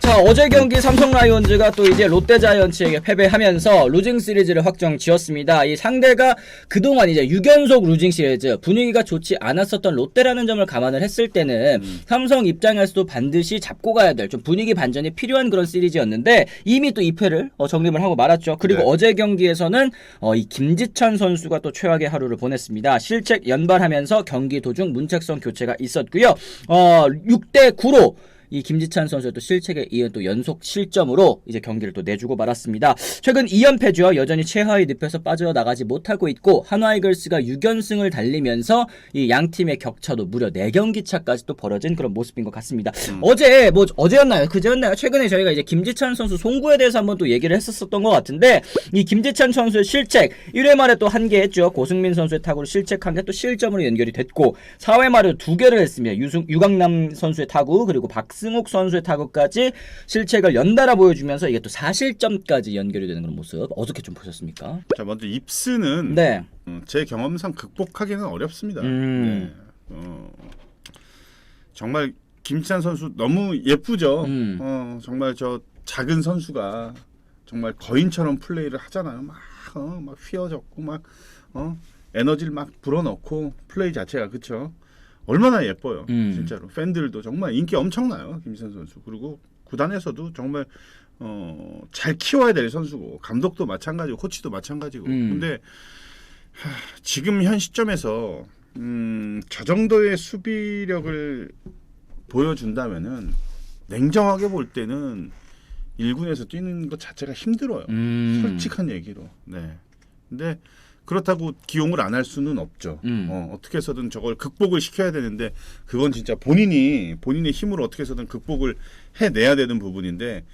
자 어제 경기 삼성 라이온즈가 또 이제 롯데 자이언츠에게 패배하면서 루징 시리즈를 확정 지었습니다. 이 상대가 그동안 이제 6연속 루징 시리즈 분위기가 좋지 않았었던 롯데라는 점을 감안을 했을 때는 삼성 입장에서도 반드시 잡고 가야 될 좀 분위기 반전이 필요한 그런 시리즈였는데 이미 또 2패를 어, 정립을 하고 말았죠. 그리고 네. 어제 경기에서는 어, 이 김지찬 선수가 또 최악의 하루를 보냈습니다. 실책 연발하면서 경기 도중 문책성 교체가 있었고요. 어, 6대 9로 이 김지찬 선수의 또 실책에 이은 또 연속 실점으로 이제 경기를 또 내주고 말았습니다. 최근 2연패죠. 여전히 최하위 늪에서 빠져나가지 못하고 있고 한화 이글스가 6연승을 달리면서 이 양 팀의 격차도 무려 4경기 차까지 또 벌어진 그런 모습인 것 같습니다. 어제 뭐 어제였나요? 그제였나요? 최근에 저희가 이제 김지찬 선수 송구에 대해서 한번 또 얘기를 했었었던 것 같은데 이 김지찬 선수의 실책 1회 말에 또 한 개 했죠. 고승민 선수의 타구로 실책한 게 또 실점으로 연결이 됐고 4회 말에 두 개를 했습니다. 유승, 유강남 선수의 타구 그리고 박 승욱 선수의 타구까지 실책을 연달아 보여주면서 이게 또 4실점까지 연결이 되는 그런 모습 어떻게 좀 보셨습니까? 자 먼저 입스는 네. 어, 제 경험상 극복하기는 어렵습니다. 음. 네. 어, 정말 김찬 선수 너무 예쁘죠. 음. 어, 정말 저 작은 선수가 정말 거인처럼 플레이를 하잖아요. 막, 어, 막 휘어졌고 막 어, 에너지를 막 불어넣고 플레이 자체가 그쵸. 얼마나 예뻐요. 음. 진짜로 팬들도 정말 인기 엄청나요. 김찬 선수. 그리고 구단에서도 정말 어, 잘 키워야 될 선수고 감독도 마찬가지고 코치도 마찬가지고. 음. 근데 하, 지금 현 시점에서 음, 저 정도의 수비력을 보여준다면은 냉정하게 볼 때는 1군에서 뛰는 것 자체가 힘들어요. 음. 솔직한 얘기로. 네. 근데 그렇다고 기용을 안 할 수는 없죠. 음. 어, 어떻게 해서든 저걸 극복을 시켜야 되는데 그건 진짜 본인이 본인의 힘으로 어떻게 해서든 극복을 해내야 되는 부분인데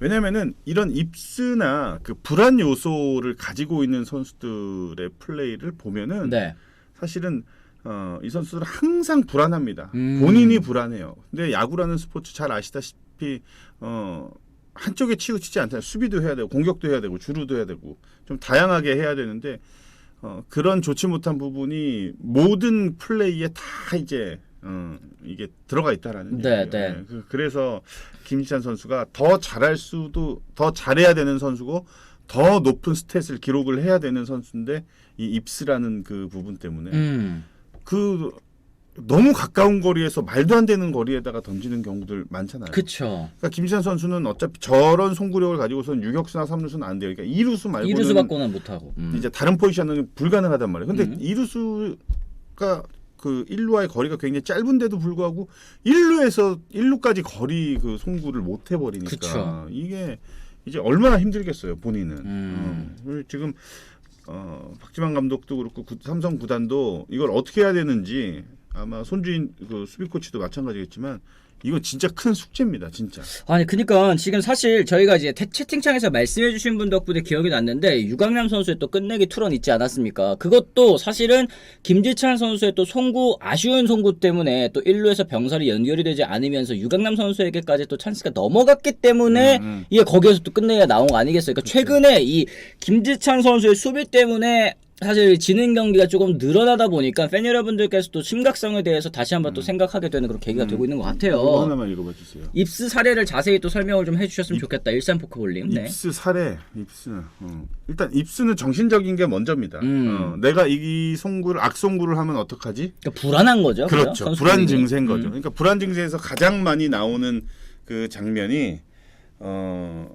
왜냐면은 이런 입스나 그 불안 요소를 가지고 있는 선수들의 플레이를 보면은 네. 사실은 어, 이 선수들은 항상 불안합니다. 음. 본인이 불안해요. 근데 야구라는 스포츠 잘 아시다시피 어, 한쪽에 치우치지 않잖아요. 수비도 해야 되고 공격도 해야 되고 주루도 해야 되고 좀 다양하게 해야 되는데 어, 그런 좋지 못한 부분이 모든 플레이에 다 이제 어, 이게 들어가 있다라는 네. 네. 그, 그래서 김지찬 선수가 더 잘할 수도 더 잘해야 되는 선수고 더 높은 스탯을 기록을 해야 되는 선수인데 이 입스라는 그 부분 때문에 음. 그 너무 가까운 거리에서 말도 안 되는 거리에다가 던지는 경우들 많잖아요. 그쵸. 그러니까 김지찬 선수는 어차피 저런 송구력을 가지고선 유격수나 삼루수는 안 돼요. 그러니까 이루수 말고는 이루수 받고는 못하고. 음. 이제 다른 포지션은 불가능하단 말이에요. 근데 음. 이루수가 그 1루와의 거리가 굉장히 짧은데도 불구하고 1루에서 1루까지 거리 그 송구를 못 해버리니까 그쵸. 이게 이제 얼마나 힘들겠어요 본인은. 음. 어, 지금 어, 박지만 감독도 그렇고 구- 삼성 구단도 이걸 어떻게 해야 되는지 아마 손주인 그 수비 코치도 마찬가지겠지만 이거 진짜 큰 숙제입니다, 진짜. 아니 그니까 지금 사실 저희가 이제 태- 채팅창에서 말씀해주신 분 덕분에 기억이 났는데 유강남 선수의 또 끝내기 투런 있지 않았습니까? 그것도 사실은 김지찬 선수의 또 송구 아쉬운 송구 때문에 또 1루에서 병살이 연결이 되지 않으면서 유강남 선수에게까지 또 찬스가 넘어갔기 때문에 음, 음. 이게 거기에서 또 끝내기가 나온 거 아니겠어요? 그러니까 최근에 이 김지찬 선수의 수비 때문에 사실 지는 경기가 조금 늘어나다 보니까 팬 여러분들께서도 심각성에 대해서 다시 한번 또 생각하게 되는 그런 계기가 되고 있는 것 같아요. 음. 하나만 읽어봐 주세요. 입스 사례를 자세히 또 설명을 좀 해주셨으면 좋겠다. 일산 포크볼님. 네. 입스 사례, 입스. 어. 일단 입스는 정신적인 게 먼저입니다. 음. 어, 내가 이 송구를 악송구를 하면 어떡하지? 그러니까 불안한 거죠. 그죠? 그렇죠. 선수 불안. 증세인 거죠. 음. 그러니까 불안 증세에서 가장 많이 나오는 그 장면이 어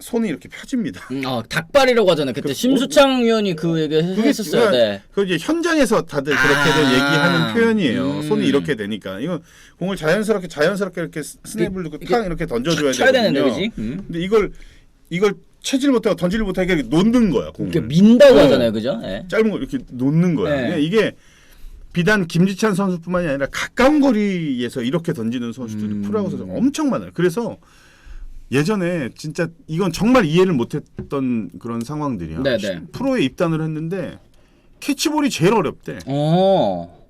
손이 이렇게 펴집니다. 음, 어, 닭발이라고 하잖아요. 그때 그- 심수창 의원이 그 얘기 그게 했었어요. 네. 그 이제 현장에서 다들 그렇게들 아. 얘기하는 표현이에요. 음. 손이 이렇게 되니까 이거 공을 자연스럽게 자연스럽게 이렇게 스냅을 넣고 탁 이렇게 던져줘야 쳐야. 되는데, 그지? 음. 근데 이걸 이걸 채질 못하고 던지를 못하게 이렇게 놓는 거야 공을. 이렇게 민다고 어. 하잖아요. 그죠? 네. 짧은 걸 이렇게 놓는 거야. 네. 이게 비단 김지찬 선수뿐만이 아니라 가까운 거리에서 이렇게 던지는 선수들이 음. 프로야구에서 엄청 많아요. 그래서 예전에 진짜 이건 정말 이해를 못했던 그런 상황들이야. 네, 네. 프로에 입단을 했는데 캐치볼이 제일 어렵대. 어.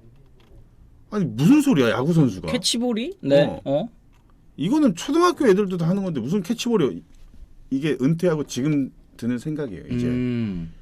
아니 무슨 소리야 야구 선수가? 캐치볼이? 네. 어. 어. 이거는 초등학교 애들도 다 하는 건데 무슨 캐치볼이 이게 은퇴하고 지금 드는 생각이에요. 이제 음.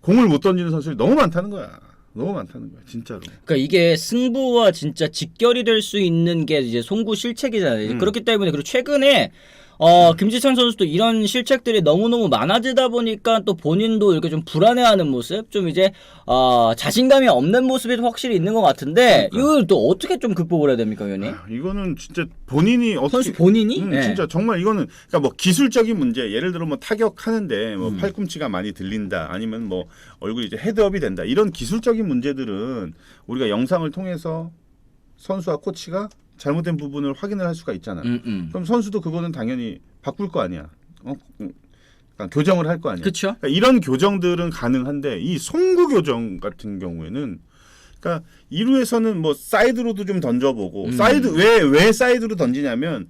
공을 못 던지는 선수들이 너무 많다는 거야. 너무 많다는 거야, 진짜로. 그러니까 이게 승부와 진짜 직결이 될 수 있는 게 이제 송구 실책이잖아요. 음. 그렇기 때문에 그리고 최근에 어, 김지찬 선수도 이런 실책들이 너무너무 많아지다 보니까 또 본인도 이렇게 좀 불안해하는 모습, 좀 이제 어, 자신감이 없는 모습이 확실히 있는 것 같은데 그러니까. 이걸 또 어떻게 좀 극복을 해야 됩니까, 위원님? 아, 이거는 진짜 본인이 어떻게 선수 본인이? 음, 네. 진짜 정말 이거는 그러니까 뭐 기술적인 문제 예를 들어 뭐 타격하는데 뭐 음. 팔꿈치가 많이 들린다 아니면 뭐 얼굴이 이제 헤드업이 된다 이런 기술적인 문제들은 우리가 영상을 통해서 선수와 코치가 잘못된 부분을 확인을 할 수가 있잖아. 음, 음. 그럼 선수도 그거는 당연히 바꿀 거 아니야. 어? 음, 그러니까 교정을 할 거 아니야. 그렇죠. 그러니까 이런 교정들은 가능한데 이 송구 교정 같은 경우에는 그러니까 2루에서는 뭐 사이드로도 좀 던져보고 음. 사이드 왜 왜 사이드로 던지냐면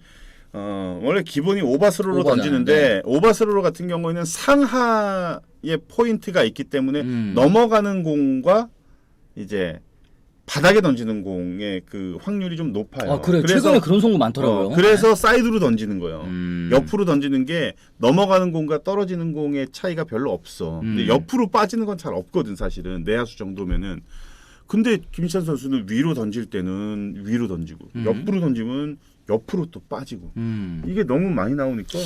어 원래 기본이 오바스로로 오바잖아, 던지는데 오바스로로 같은 경우에는 상하의 포인트가 있기 때문에 음. 넘어가는 공과 이제 바닥에 던지는 공의 그 확률이 좀 높아요. 아, 그래. 최근에 그런 송구 많더라고요. 어, 그래서 사이드로 던지는 거예요. 음. 옆으로 던지는 게 넘어가는 공과 떨어지는 공의 차이가 별로 없어. 근데 음. 옆으로 빠지는 건 잘 없거든 사실은 내야수 정도면은. 근데 김찬 선수는 위로 던질 때는 위로 던지고 음. 옆으로 던지면 옆으로 또 빠지고 음. 이게 너무 많이 나오니까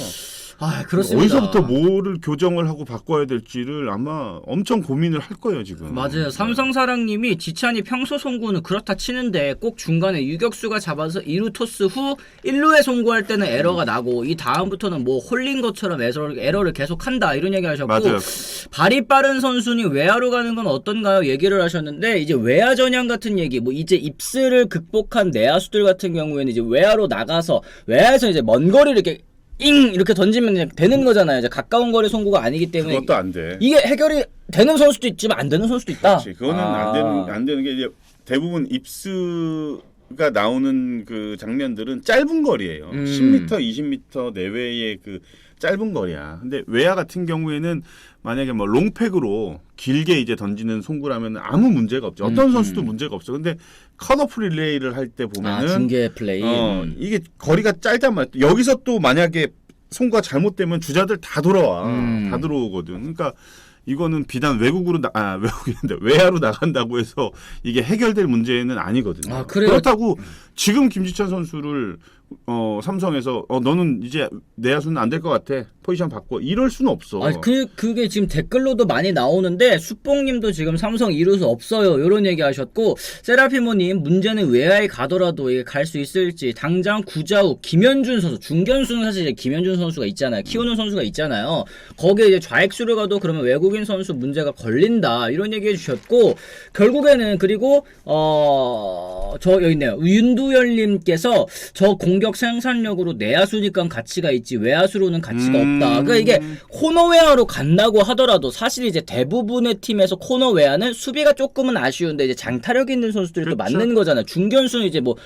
아, 그렇습니다. 어디서부터 뭐를 교정을 하고 바꿔야 될지를 아마 엄청 고민을 할 거예요 지금. 맞아요. 삼성사랑님이 지찬이 평소 송구는 그렇다 치는데 꼭 중간에 유격수가 잡아서 2루 토스 후 1루에 송구할 때는 에러가 나고 이 다음부터는 뭐 홀린 것처럼 에러를, 에러를 계속한다 이런 얘기 하셨고 맞아요. 발이 빠른 선수니 외야로 가는 건 어떤가요? 얘기를 하셨는데 이제 외야 전향 같은 얘기 뭐 이제 입스를 극복한 내야수들 같은 경우에는 이제 외야로 나가서 외야에서 이제 먼 거리를 이렇게 잉 이렇게 던지면 그냥 되는 거잖아요. 이제 가까운 거리 송구가 아니기 때문에 그것도 안 돼. 이게 해결이 되는 선수도 있지만 안 되는 선수도 있다. 그렇지. 그거는 아. 안 되는 안 되는 게 이제 대부분 입스가 나오는 그 장면들은 짧은 거리예요. 음. 10m, 20m 내외의 그 짧은 거리야. 근데 외야 같은 경우에는 만약에 뭐 롱팩으로 길게 이제 던지는 송구라면 아무 문제가 없죠. 어떤 음, 선수도 음. 문제가 없어. 근데 컷오프 릴레이를 할때 아, 보면은 중계 플레이. 어, 음. 이게 거리가 짧단 말이야. 여기서 또 만약에 송구가 잘못되면 주자들 다 돌아와. 음. 다 들어오거든. 그러니까 이거는 비단 외국으로 나, 아, 외국인데 외야로 나간다고 해서 이게 해결될 문제는 아니거든요. 아, 그래요? 그렇다고 지금 김지찬 선수를 어, 삼성에서 어, 너는 이제 내 야수는 안 될 것 같아. 포지션 바꿔. 이럴 수는 없어. 아, 그, 그게 지금 댓글로도 많이 나오는데, 수뽕님도 지금 삼성 이루수 없어요. 요런 얘기 하셨고, 세라피모님, 문제는 외야에 가더라도 이게 갈 수 있을지, 당장 구자욱, 김현준 선수, 중견수는 사실 이제 김현준 선수가 있잖아요. 키우는 선수가 있잖아요. 거기에 이제 좌익수를 가도 그러면 외국인 선수 문제가 걸린다. 이런 얘기 해 주셨고, 결국에는, 그리고, 어, 저, 여기 있네요. 윤두열님께서 저 공격 생산력으로 내야수니까 가치가 있지, 외야수로는 가치가 음. 없다. 그러니까 이게 코너웨어로 간다고 하더라도 사실 이제 대부분의 팀에서 코너웨어는 수비가 조금은 아쉬운데 이제 장타력 있는 선수들이 또 그렇죠. 맞는 거잖아요. 중견수는 이제 뭐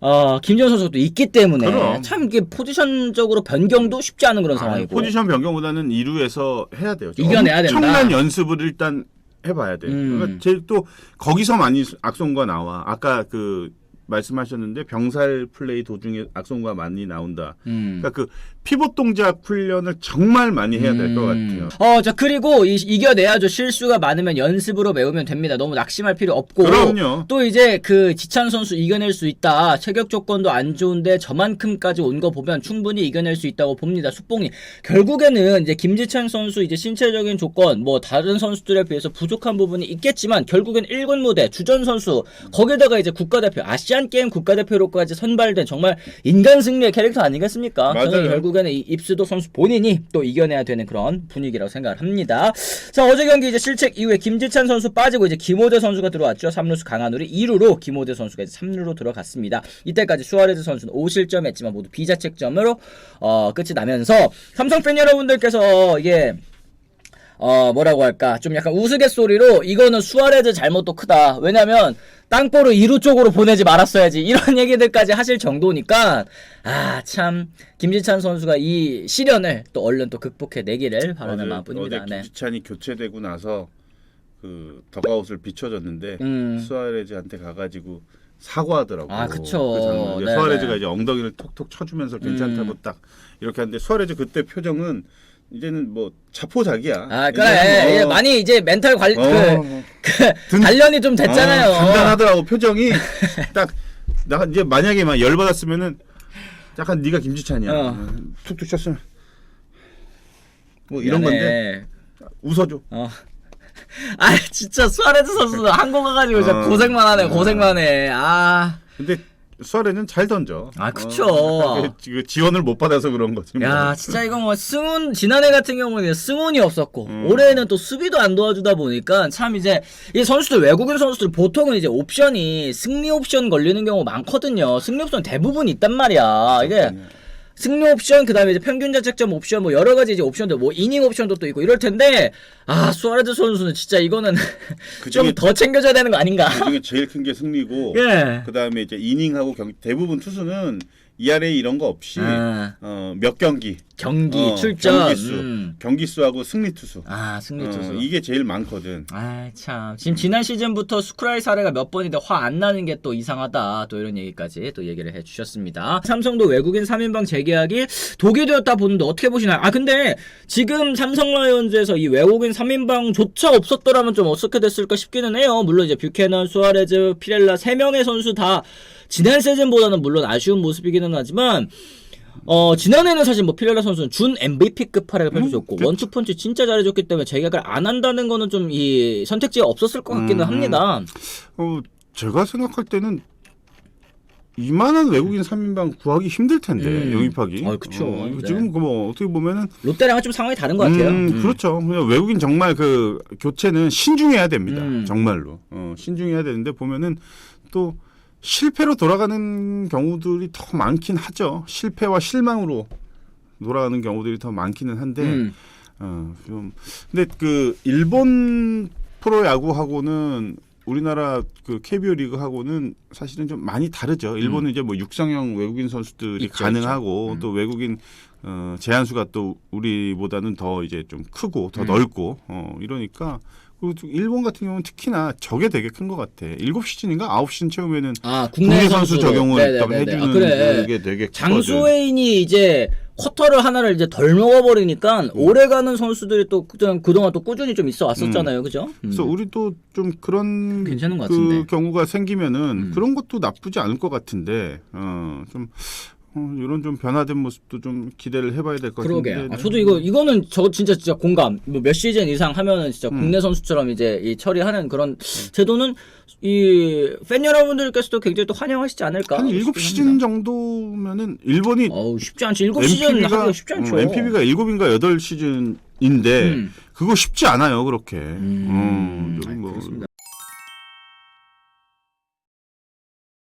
어, 김지현 선수도 있기 때문에 그럼. 참 이게 포지션적으로 변경도 쉽지 않은 그런 아, 상황이고. 포지션 변경보다는 2루에서 해야 돼요. 이겨내야 된다. 엄청난 연습을 일단 해봐야 돼. 음. 그러니까 제일 또 거기서 많이 악송가 나와. 아까 그 말씀하셨는데 병살 플레이 도중에 악송가 많이 나온다. 음. 그러니까 그 피봇 동작 훈련을 정말 많이 해야 될것 음. 같아요. 어, 자, 그리고 이, 이겨내야죠. 실수가 많으면 연습으로 메우면 됩니다. 너무 낙심할 필요 없고. 그럼요. 또 이제 그 지찬 선수 이겨낼 수 있다. 체격 조건도 안 좋은데 저만큼까지 온 거 보면 충분히 이겨낼 수 있다고 봅니다. 수뽕이. 결국에는 이제 김지찬 선수 이제 신체적인 조건, 뭐 다른 선수들에 비해서 부족한 부분이 있겠지만 결국엔 1군 무대, 주전 선수, 거기다가 이제 국가대표, 아시안 게임 국가대표로까지 선발된 정말 인간 승리의 캐릭터 아니겠습니까? 맞아요. 저는 결국에는 이 입수도 선수 본인이 또 이겨내야 되는 그런 분위기라고 생각을 합니다. 자, 어제 경기 이제 실책 이후에 김지찬 선수 빠지고 이제 김호대 선수가 들어왔죠. 3루수 강한울이 2루로 김호대 선수가 이제 3루로 들어갔습니다. 이때까지 수아레즈 선수는 5실점했지만 모두 비자책점으로 어, 끝이 나면서 삼성 팬 여러분들께서 이게 어 뭐라고 할까 좀 약간 우스갯소리로 이거는 수아레즈 잘못도 크다 왜냐면 땅볼을 2루 쪽으로 보내지 말았어야지 이런 얘기들까지 하실 정도니까 아 참 김지찬 선수가 이 시련을 또 얼른 또 극복해 내기를 바라는 마음뿐입니다 어제 네. 김지찬이 교체되고 나서 그 덕아웃을 비춰줬는데 음. 수아레즈한테 가가지고 사과하더라고. 아, 그쵸. 그 네네. 수아레즈가 이제 엉덩이를 톡톡 쳐주면서 괜찮다고 음. 딱 이렇게 하는데 수아레즈 그때 표정은 이제는 뭐 자포자기야. 아 그래 뭐- 이제 많이 이제 멘탈 관리 어, 그, 그 단련이 좀 됐잖아요. 어, 단단하더라고 표정이 딱 나 이제 만약에 막 열 받았으면은 약간 네가 김지찬이야. 어. 어, 툭툭 쳤으면 뭐 이런 건데 미안해. 웃어줘. 어. 아 진짜 수아레즈 선수 한국 와가지고 진짜 어. 고생만 하네 어. 고생만 해. 아. 근데 수아레는 잘 던져. 아, 그쵸. 어, 그 지원을 못 받아서 그런 거지. 뭐. 야 진짜 이거 뭐 승훈 지난해 같은 경우는 승훈이 없었고 음. 올해는 또 수비도 안 도와주다 보니까 참 이제 이 선수들 외국인 선수들 보통은 이제 옵션이 승리 옵션 걸리는 경우 많거든요. 승리 옵션 대부분 있단 말이야. 이게 승리 옵션 그 다음에 이제 평균 자책점 옵션 뭐 여러 가지 이제 옵션들 뭐 이닝 옵션도 또 있고 이럴 텐데 아 수아레즈 선수는 진짜 이거는 좀 그중에- 더 챙겨줘야 되는 거 아닌가? 그 중에 제일 큰 게 승리고 예. 그 다음에 이제 이닝하고 경기 대부분 투수는 ERA 이런 거 없이 아, 어, 몇 경기. 경기 어, 출전. 경기 수. 음. 경기 수하고 승리 투수. 아 승리 투수. 어, 이게 제일 많거든. 아 참. 지금 지난 시즌부터 스크라이 사례가 몇 번인데 화 안 나는 게 또 이상하다. 또 이런 얘기까지 또 얘기를 해주셨습니다. 삼성도 외국인 3인방 재계약이 독이 되었다 보는데 어떻게 보시나요? 아 근데 지금 삼성 라이온즈에서 이 외국인 3인방조차 없었더라면 좀 어떻게 됐을까 싶기는 해요. 물론 이제 뷰캐넌 수아레즈 피렐라 3명의 선수 다 지난 시즌보다는 물론 아쉬운 모습이기는 하지만 어 지난해는 사실 뭐 피렐라 선수는 준 MVP급 활약을 펼쳐줬고 그쵸. 원투펀치 진짜 잘해줬기 때문에 재계약을 안 한다는 거는 좀 이 선택지가 없었을 것 같기는 음. 합니다. 어, 제가 생각할 때는 이만한 외국인 3인방 구하기 힘들 텐데 음. 영입하기. 어, 그쵸. 이거 네. 지금 그 뭐 어떻게 보면은 롯데랑은 좀 상황이 다른 것 같아요. 음, 음. 그렇죠. 그냥 외국인 정말 그 교체는 신중해야 됩니다. 음. 정말로 어, 신중해야 되는데 보면은 또 실패로 돌아가는 경우들이 더 많긴 하죠. 실패와 실망으로 돌아가는 경우들이 더 많기는 한데 음. 어, 좀 근데 그 일본 프로 야구하고는 우리나라 그 KBO 리그하고는 사실은 좀 많이 다르죠. 일본은 이제 뭐 육성형 외국인 선수들이 음. 있죠, 가능하고 있죠. 음. 또 외국인 어, 제한 수가 또 우리보다는 더 이제 좀 크고 더 음. 넓고 어, 이러니까 그리고 또 일본 같은 경우는 특히나 저게 되게 큰 것 같아. 일곱 시즌인가 아홉 시즌 채우면은 아 국내, 국내, 선수 적용을 딱 네네네네. 해주는 아, 그래. 그게 되게. 장수웨인이 이제 쿼터를 하나를 이제 덜 먹어버리니까 오래가는 선수들이 또 그동안, 또 꾸준히 좀 있어 왔었잖아요, 그죠? 음. 그래서 우리도 좀 그런 괜찮은 것그 같은데. 경우가 생기면은 음. 그런 것도 나쁘지 않을 것 같은데 어 좀 어, 이런 좀 변화된 모습도 좀 기대를 해봐야 될 것 같은데. 그러게. 아, 저도 이거 이거는 저 진짜 진짜 공감. 뭐 몇 시즌 이상 하면은 진짜 음. 국내 선수처럼 이제 이 처리하는 그런 제도는 이 팬 여러분들께서도 굉장히 또 환영하시지 않을까? 한 일곱 시즌. 정도면은 일본이 어우 쉽지 않지. 일곱 시즌 하기가 쉽지 않죠. MPB가 일곱인가 여덟 시즌인데 음. 그거 쉽지 않아요 그렇게. 음, 어, 뭐.